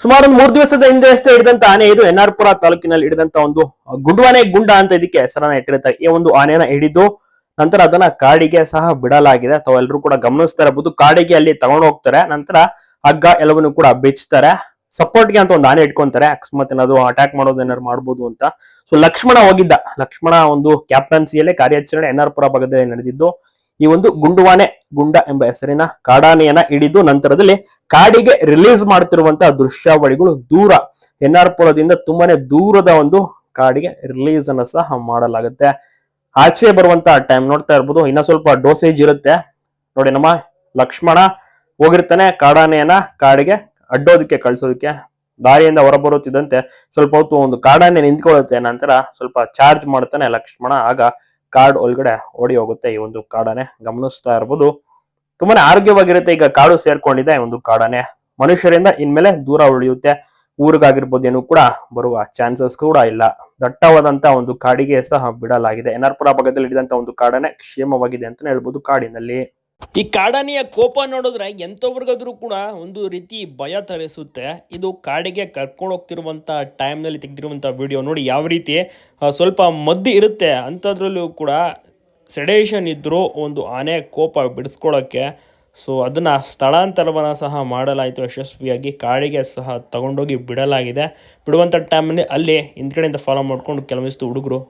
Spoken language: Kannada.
ಸುಮಾರು ಒಂದು ಮೂರು ದಿವಸದ ಹಿಂದೆ ಅಷ್ಟೇ ಹಿಡಿದಂತ ಆನೆ ಇದು ಎನ್ ಆರ್ ಪುರ ತಾಲೂಕಿನಲ್ಲಿ ಹಿಡಿದಂತ ಒಂದು ಗುಂಡುವಾನೆ ಗುಂಡ ಅಂತ ಇದಕ್ಕೆ ಹೆಸರನ್ನ ಇಟ್ಟಿರ್ತಾರೆ ಈ ಒಂದು ಆನೆನ ಹಿಡಿದು ನಂತರ ಅದನ್ನ ಕಾಡಿಗೆ ಸಹ ಬಿಡಲಾಗಿದೆ. ತಾವೆಲ್ಲರೂ ಕೂಡ ಗಮನಿಸ್ತಾ ಇರಬಹುದು. ಕಾಡಿಗೆ ಅಲ್ಲಿ ತಗೊಂಡು ಹೋಗ್ತಾರೆ. ನಂತರ ಹಗ್ಗ ಎಲ್ಲವನ್ನು ಕೂಡ ಬೆಚ್ತಾರೆ. ಸಪೋರ್ಟ್ಗೆ ಅಂತ ಒಂದು ಆನೆ ಇಟ್ಕೊಂತಾರೆ. ಅಕಸ್ಮಾತ್ ಏನಾದ್ರು ಅಟ್ಯಾಕ್ ಮಾಡೋದು ಏನಾದ್ರು ಮಾಡ್ಬೋದು ಅಂತ. ಸೊ ಲಕ್ಷ್ಮಣ ಹೋಗಿದ್ದ. ಲಕ್ಷ್ಮಣ ಒಂದು ಕ್ಯಾಪ್ಟನ್ಸಿಯಲ್ಲೇ ಕಾರ್ಯಾಚರಣೆ ಎನ್ ಆರ್ ಪುರ ಭಾಗದಲ್ಲಿ ನಡೆದಿದ್ದು. ಈ ಒಂದು ಗುಂಡುವಾನೆ ಗುಂಡ ಎಂಬ ಹೆಸರಿನ ಕಾಡಾನೆಯನ್ನ ಹಿಡಿದು ನಂತರದಲ್ಲಿ ಕಾಡಿಗೆ ರಿಲೀಸ್ ಮಾಡ್ತಿರುವಂತಹ ದೃಶ್ಯಾವಳಿಗಳು ದೂರ. ಎನ್ ಪುರದಿಂದ ತುಂಬಾನೇ ದೂರದ ಒಂದು ಕಾಡಿಗೆ ರಿಲೀಸ್ ಅನ್ನ ಸಹ ಮಾಡಲಾಗುತ್ತೆ. ಆಚೆ ಬರುವಂತಹ ಟೈಮ್ ನೋಡ್ತಾ ಇರ್ಬೋದು, ಇನ್ನ ಸ್ವಲ್ಪ ಡೋಸೇಜ್ ಇರುತ್ತೆ. ನೋಡಿ ನಮ್ಮ ಲಕ್ಷ್ಮಣ ಹೋಗಿರ್ತಾನೆ ಕಾಡಾನೆಯನ್ನ ಕಾಡಿಗೆ ಅಡ್ಡೋದಕ್ಕೆ, ಕಳ್ಸೋದಕ್ಕೆ. ದಾರಿಯಿಂದ ಹೊರಬರುತ್ತಿದ್ದಂತೆ ಸ್ವಲ್ಪ ಹೊತ್ತು ಒಂದು ಕಾಡಾನೆ ನಿಂತ್ಕೊಳ್ಳುತ್ತೆ, ನಂತರ ಸ್ವಲ್ಪ ಚಾರ್ಜ್ ಮಾಡ್ತಾನೆ ಲಕ್ಷ್ಮಣ. ಆಗ ಕಾಡ್ ಒಳಗಡೆ ಓಡಿ ಹೋಗುತ್ತೆ ಈ ಒಂದು ಕಾಡಾನೆ ಗಮನಿಸ್ತಾ ಇರ್ಬೋದು. ತುಂಬಾನೇ ಆರೋಗ್ಯವಾಗಿರುತ್ತೆ, ಈಗ ಕಾಡು ಸೇರ್ಕೊಂಡಿದೆ, ಈ ಒಂದು ಕಾಡಾನೆ ಮನುಷ್ಯರಿಂದ ಇನ್ಮೇಲೆ ದೂರ ಉಳಿಯುತ್ತೆ. ಊರಿಗಾಗಿರ್ಬೋದು ಏನು ಕೂಡ ಬರುವ ಚಾನ್ಸಸ್ ಕೂಡ ಇಲ್ಲ. ದಟ್ಟವಾದಂತ ಒಂದು ಕಾಡಿಗೆ ಸಹ ಬಿಡಲಾಗಿದೆ. ಎನ್ ಭಾಗದಲ್ಲಿ ಹಿಡಿದಂತ ಒಂದು ಕಾಡನೆ ಕ್ಷೇಮವಾಗಿದೆ ಅಂತಾನೆ ಹೇಳ್ಬೋದು ಕಾಡಿನಲ್ಲಿ. ಈ ಕಾಡಾನೆಯ ಕೋಪ ನೋಡಿದ್ರೆ ಎಂಥವ್ರಿಗಾದ್ರೂ ಕೂಡ ಒಂದು ರೀತಿ ಭಯ ತರಿಸುತ್ತೆ. ಇದು ಕಾಡಿಗೆ ಕರ್ಕೊಂಡು ಹೋಗ್ತಿರುವಂಥ ಟೈಮ್ನಲ್ಲಿ ತೆಗೆದಿರುವಂಥ ವಿಡಿಯೋ ನೋಡಿ ಯಾವ ರೀತಿ ಸ್ವಲ್ಪ ಮದ್ದು ಇರುತ್ತೆ. ಅಂಥದ್ರಲ್ಲೂ ಕೂಡ ಸೆಡೇಷನ್ ಇದ್ದರೂ ಒಂದು ಆನೆ ಕೋಪ ಬಿಡಿಸ್ಕೊಳ್ಳೋಕ್ಕೆ ಸೊ ಅದನ್ನು ಸ್ಥಳಾಂತರವನ್ನು ಸಹ ಮಾಡಲಾಯಿತು ಯಶಸ್ವಿಯಾಗಿ. ಕಾಡಿಗೆ ಸಹ ತಗೊಂಡೋಗಿ ಬಿಡಲಾಗಿದೆ. ಬಿಡುವಂಥ ಟೈಮಲ್ಲಿ ಅಲ್ಲಿ ಹಿಂದ್ಗಡೆಯಿಂದ ಫಾಲೋ ಮಾಡ್ಕೊಂಡು ಕೆಲವೊಂದಿಷ್ಟು ಹುಡುಗರು